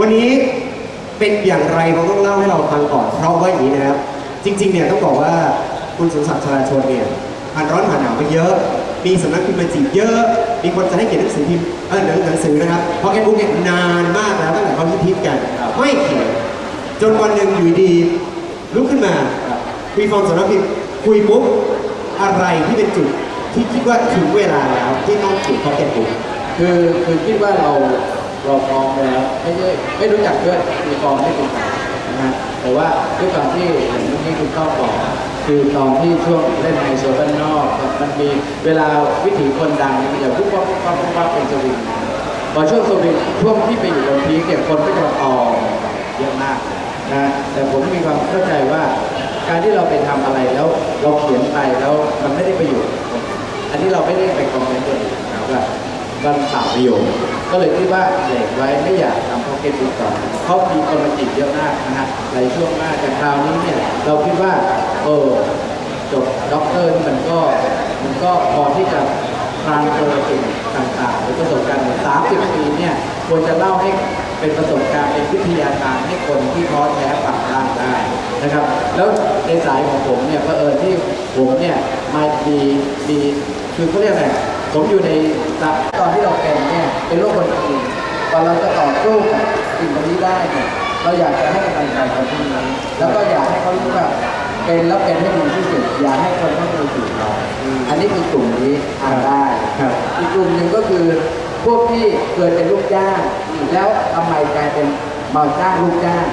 วันนี้เป็นอย่างไรเราต้องเล่าให้เราฟังก่อน เพราะว่าอย่างนี้นะครับ จริงๆเนี่ยต้องบอกว่าคุณสมศักดิ์ชลาชนเนี่ยผ่านร้อนผ่านหนาวมาเยอะ มีสำนักพิมพ์มาจีบเยอะ มีคนจะให้เขียนหนังสือพิมพ์เออหนังหนังสือนะครับ เพราะแกบุ๊กเนี่ยนานมากแล้วตั้งแต่เขาฮิตๆกัน ไม่เขียนจนวันหนึ่งอยู่ดีลุกขึ้นมาคุยฟอร์มสำนักพิมพ์คุยปุ๊บอะไรที่เป็นจุดที่คิดว่าถึงเวลาแล้วที่ต้องเขียนพ็อกเก็ตบุ๊กคือคือคิดว่าเรา เราพร้อมแล้วไม่ใช่ไม่รู้จักด้วยมีฟอร์มไม่เป็นไรนะฮะแต่ว่าด้วยความที่เมื่อกี้คุณเข้าบอกคือตอนที่ช่วงเล่นไฮโซบ้านนอกมันมีเวลาวิถีคนดังเนี่ยมันจะปุ๊บปั๊บปุ๊บปั๊บปั๊บเป็นสวิงพอช่วงสวิงช่วงที่ไปอยู่บนพีเนี่ยคนก็จะมาออเยอะมากนะแต่ผมมีความเข้าใจว่าการที่เราไปทำอะไรแล้วเราเขียนไปแล้วมันไม่ได้ประโยชน์ อันนี้เราไม่ได้ไปคอมเมนต์ตัวเองนะว่า มันเปล่าประโยชน์ก็เลยคิดว่าเด็กไว้ไม่อยากทำพ็อกเก็ตบุ๊กต่อเพราะมีคนมาจีบเยอะมากนะฮะในช่วงมากแต่คราวนี้เนี่ยเราคิดว่าเออจบด็อกเตอร์นี่มันก็มันก็พอที่จะทรานเฟอร์สิ่งต่างๆหรือประสบการณ์สามสิบปีเนี่ยควรจะเล่าให้เป็นประสบการณ์เป็นวิทยาทานให้คนที่ท้อแท้ปรับร่างได้นะครับ แล้วในสายของผมเนี่ยเผอิญที่ผมเนี่ยมาดีดีคือเขาเรียกอะไร ผมอยู่ในตอนที่เราเป็นเนี่ยเป็นโรคคนอื่นพอเราจะต่อสู้กับสิ่งเหล่านี้ได้เนี่ยเราอยากจะให้กำลังใจคนที่นี้แล้วก็อยากให้เขารู้ว่าเป็นแล้วเป็นให้ดีที่สุดอย่าให้คนต้องดูถูกเราอันนี้คือกลุ่มนี้อ่านได้ครับอีกกลุ่มหนึ่งก็คือพวกที่เคยเป็นลูกจ้างแล้วทำไมกลายเป็นมาจ้างลูกจ้าง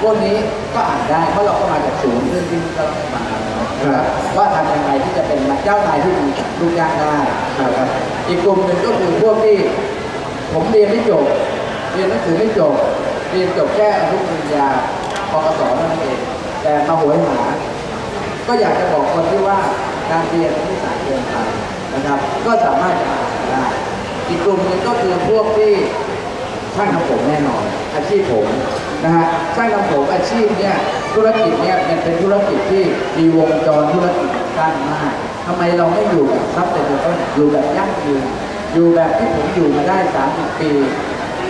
พวกนี้ก็อ่านได้เพราะเราก็มาจากศูนย์ซึ่งที่ก็ต้องมานะ ครับว่าทำยังไงที่จะเป็นเจ้านายที่ดีลูกจ้างได้นะครับ อีกกลุ่มหนึ่งก็คือพวกที่ ผมเรียนไม่จบ เรียนหนังสือไม่จบ เรียนจบแค่อนุปริญญาปกศนั้นเอง แต่มาโหยหา ก็อยากจะบอกคนที่ว่าการเรียนไม่สายเกินไปนะครับ ก็สามารถจะอ่าได้ อีกกลุ่มหนึ่งก็คือพวกที่ช่างทำผมแน่นอน อาชีพผมนะฮะช่างทำผมอาชีพเนี่ย ธุรกิจเนี่ยมันเป็นธุรกิจที่มีวงจรธุรกิจสั้นมากทำไมเราไม่อยู่แบบซับเต็มต้นอยู่แบบยั่งยืน อยู่แบบที่ผมอยู่มาได้ 30 ปี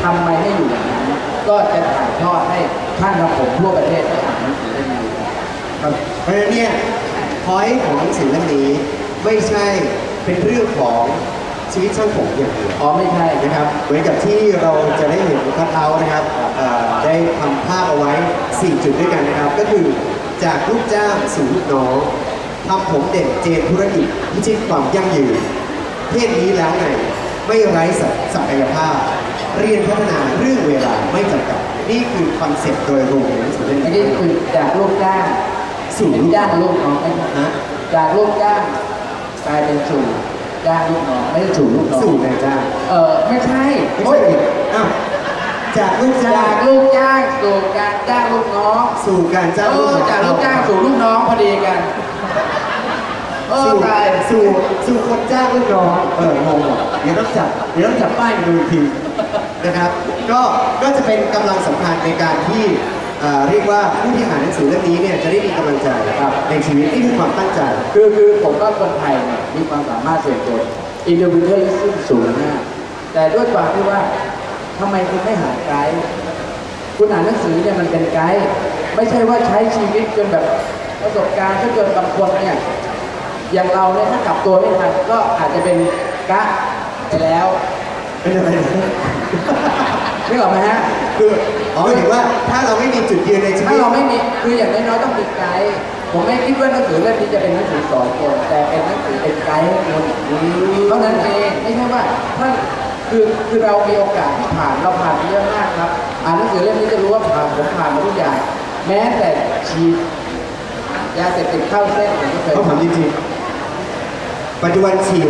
ทำไมไม่อยู่แบบนั้น ก็จะถ่ายทอดให้ช่างทำผมทั่วประเทศได้อ่านหนังสือเล่มนี้ครับเพราะฉะนั้นเนี่ยพอยของหนังสือเล่มนี้ไม่ใช่เป็นเรื่องของ ชีวิตช่างผมอย่างเดียวอ๋อไม่ใช่นะนะคครัรับบเหมือนกับที่เราจะได้เห็นคัทเอาท์นะครับเอ่อได้ทำภาพเอาไว้ 4 จุดด้วยกันนะครับ ก็คือจากลูกจ้างสู่ลูกน้องทำผมเด่นเจนธุรกิจพิชิตความยั่งยืน เพศนี้แล้วไงไม่ไร้ศักยภาพ เรียนพัฒนาเรื่องเวลาไม่จำกัด นี่คือคอนเซ็ปต์โดยรวมของหนังสือเล่มเมื่อนี้กี้คือจากลูกจ้างสู่ลูกจ้างลูกน้องไม่ใช่นะจากลูกจ้างกลายเป็นสู่ จ้างลูกน้องไม่ใช่สู่ลูกน้องสู่นายจ้างเออไม่ใช่ไม่โอ๊ใช่ยผิดอ้าวจากลูกจ้าจากงลูกจ้างสู่การจ้างลูกน้องสู่การจ้างเอลูกอน้องจากลูกจ้างสู่ลูกน้องพอดีกันเออสู่ตายสู่สู่คนจ้างลูกน้องเอองงอะเดี๋ยวต้องจับเดี๋ยวต้องจับป้ายมาดูอีกทีนะครับ ก็ก็จะเป็นกำลังสำคัญในการที่ เอ่อเรียกว่าผู้ที่อ่านหนังสือเล่มนี้เนี่ยจะได้มีกำลังใจครับในชีวิตนี่คือความตั้งใจ คือคือผมว่าคนไทยเนี่ยมีความสามารถส่วนตัวอินดิวิเดลซึ่งสูงมากแต่ด้วยความที่ว่าทำไมคุณไม่หาไกด์คุณอ่านหนังสือเนี่ยมันเป็นไกด์ไม่ใช่ว่าใช้ชีวิตจนแบบประสบการณ์ถ้าเกิดบางคนเนี่ยอย่างเราเนี่ยถ้ากลับตัวไม่ทันก็อาจจะเป็นกะไปแล้วเป็นอะไรนะนึกออกไหมฮะ คืออ๋อหมายถึงว่าถ้าเราไม่มีจุดยืนในชีถ้าวิตเราไม่มีคืออย่างน้อยๆต้องมีไกด์ผมไม่คิดว่าหนังสือเล่มนี้จะเป็นหนังสือสอนคนแต่เป็นหนังสือเป็นไกด์ให้คนเท่านั้นเองไม่ใช่ว่าท่านคือคือเรามีโอกาสที่ผ่านเราผ่านมาเยอะมากครับอ่านหนังสือเล่มนี้จะรู้ว่าผ่านผมผ่านมาทุกอย่างแม้แต่ฉีดยาเสพติดเข้าเส้นผมก็เคยเขาถามจริงๆปัจจุบันฉีด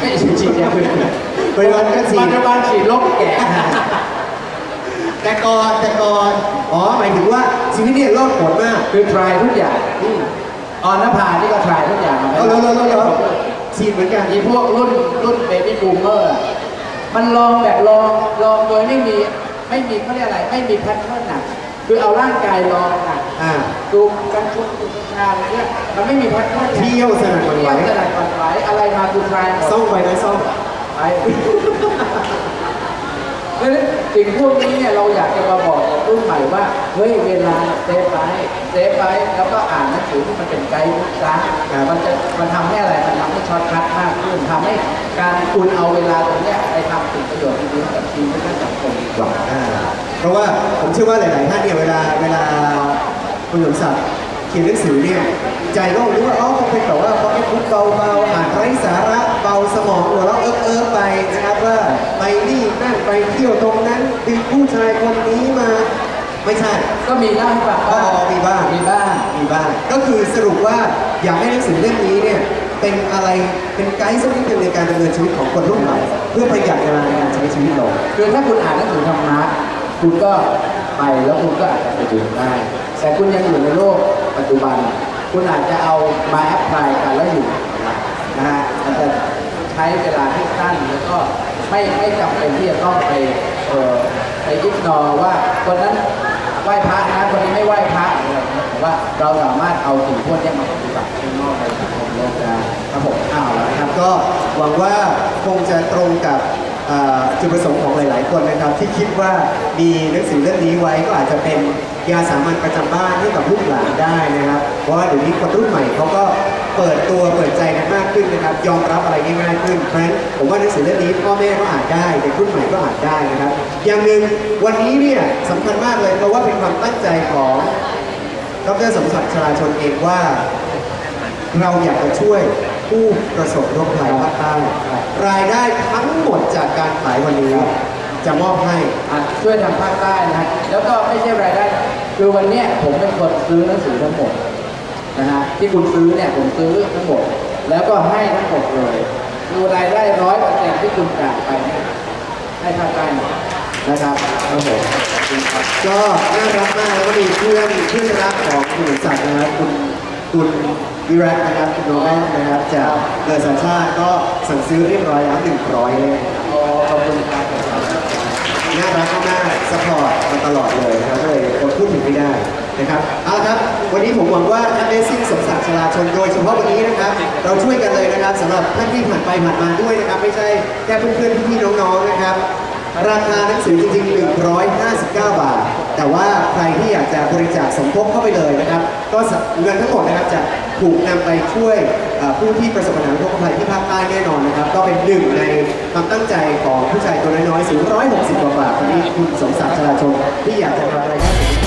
ไม่ฉีดฉีดยาเสพติดปัจจุบันก็ฉีปัดจจุบันฉีดลบแก่ แต่ก่อนแต่ก่อนอ๋อหมายถึงว่าชีวิตเนี่ยรอดผลมากคือ try ทุกอย่างออนนภานี่ก็ try ทุกอย่างมาเอาแล้วแล้วแล้วฉีดเหมือนกันมีพวกรุ่นรุ่นเบบี้บูมเมอร์มันลองแบบลองลองโดยไม่มีไม่มีเขาเรียกอะไรไม่มีแพทเทิร์นหนักคือเอาร่างกายลองหนักอ่าดูกันชุดดูชาอะไรเนี่ยมันไม่มีแพทเทิร์นเที่ยวสนั่นหวั่นไหวเที่ยวสนั่นหวั่นไหวอะไรมาดูทรายหมดซ่องไปไหมซ่องไปก ราะฉะนั้นสิ่งพวกนี้เนี่ยเราอยากจะมาบอกกับรุ่นใหม่ว่าเฮ้ยเวลาเซฟไปเซฟไปแล้วก็อ่านหนังสือที่มันเป็นไกด์บุ๊กซะมันจะมันทำให้อะไรมันทำให้ช็อตคัทมากขึ้นทำให้การคุณเอาเวลาตรงเนี้ยไปทำสิ่งประโยชน์ดีๆกับชีวิตและสังคมดีกว่าอ่าเพราะว่าผมเชื่อว่าหลาย ๆ ท่านเนี่ยเวลาเวลาคุณสมศักดิ์เขียนหนังสือเนี่ยใจก็รู้ว่าอ๋อคงเป็นแบบว่าพ็อกเก็ตบุ๊กเบาๆอ่านไร้สาระเบาสมองหัวเราะเอิบเอิบไปนะครับว่าไปนี่นั่นไป เที่ยวตรงนั้นดึงผู้ชายคนนี้มา ไม่ใช่ก็มีเล่าให้ฟังอ๋อมีบ้างมีบ้างมีบ้างก็คือสรุปว่าอยากให้หนังสือเล่มนี้เนี่ยเป็นอะไรเป็นไกด์สักนิดหนึงในการดำเนินชีวิตของคนรุ่นใหม่เพื่อประหยัดเวลาในการใช้ชีวิตลงคือถ้าคุณอ่านหนังสือธรรมะคุณก็ไปแล้วคุณก็อาจจะไปถึงได้แต่คุณยังอยู่ในโลกปัจจุบัน คุณอาจจะเอามาแอพพลายกันแล้วอยู่นะฮะมันจะ ใช้เวลาที่สั้นแล้วก็ไม่ไม่จำเป็นที่จะต้องไปเอ่อไปยึดนอว่าคนนั้นไหว้พระนะคนนี้ไม่ไหว้พระอะไรอย่างเงี้ยผมว่าเราสามารถเอาสิ่งพวกนี้มาปฏิบัติข้างนอกในสังคมโลกได้ครับผมอ้าวแล้วนะครับก็หวังว่าคงจะตรงกับจุดประสงค์ของหลาย ๆ คนนะครับ ที่คิดว่ามีหนังสือเล่มนี้ไว้ก็อาจจะเป็นยาสามัญประจำบ้านให้กับลูกหลานได้นะครับ เพราะว่าเดี๋ยวนี้คนรุ่นใหม่เขาก็ เปิดตัวเปิดใจกันมากขึ้นนะครับ ยอมรับอะไรง่ายๆขึ้นเพราะฉะนั้นผมว่าหนังสือเล่มนี้พ่อแม่ก็อ่านได้เด็กรุ่นใหม่ก็อ่านได้นะครับ อย่างหนึ่งวันนี้เนี่ยสำคัญมากเลยเพราะว่าเป็นความตั้งใจของดรสมศักดิ์ชลาชนเองว่า เราอยากจะช่วยผู้ประสบโรคภัยภาคใต้รายได้ทั้งหมดจากการขายวันนี้จะมอบให้ช่วยทางภาคใต้นะฮะแล้วก็ไม่ใช่รายได้ คือวันนี้ผมเป็นคนซื้อหนังสือทั้งหมด นะฮะที่คุณซื้อเนี่ยผมซื้อทั้งหมดแล้วก็ให้ทั้งหมดเลยคือรายได้ร้อยเปอร์เซ็นต์ที่คุณจ่ายไปเนี่ยให้ภาคใต้หมดนะครับครับผมขอบคุณครับก็น่ารักมากแล้วก็มีเพื่อนเพื่อนรักของคุณศักดิ์นะครับคุณคุณวิรัตนะครับคุณโนแมนนะครับจากเกิดสัญชาติก็สั่งซื้อเรียบร้อยแล้วหนึ่งร้อยเลยอ๋อขอบคุณครับน่ารักมากๆสปอร์ตมาตลอดเลยนะครับก็เลยอดพูดถึงไม่ได้ นะครับเอาละครับ วันนี้ผมหวังว่า Amazing สมศักดิ์ชลาชนโดยเฉพาะวันนี้นะครับ เราช่วยกันเลยนะครับสำหรับท่านที่ผ่านไปผ่านมาด้วยนะครับ ไม่ใช่แค่เพื่อนๆพี่ๆน้องๆนะครับ ราคาหนังสือจริงๆ 159 บาท แต่ว่าใครที่อยากจะบริจาคสมทบเข้าไปเลยนะครับ ก็เงินทั้งหมดนะครับจะถูกนำไปช่วยผู้ที่ประสบปัญหาอุทกภัยที่ภาคใต้แน่นอนนะครับ ก็เป็นหนึ่งในความตั้งใจของผู้ชายตัวน้อยๆ สูง 160 กว่าบาทคนนี้คุณสมศักดิ์ชลาชนที่อยากจะทำอะไรก็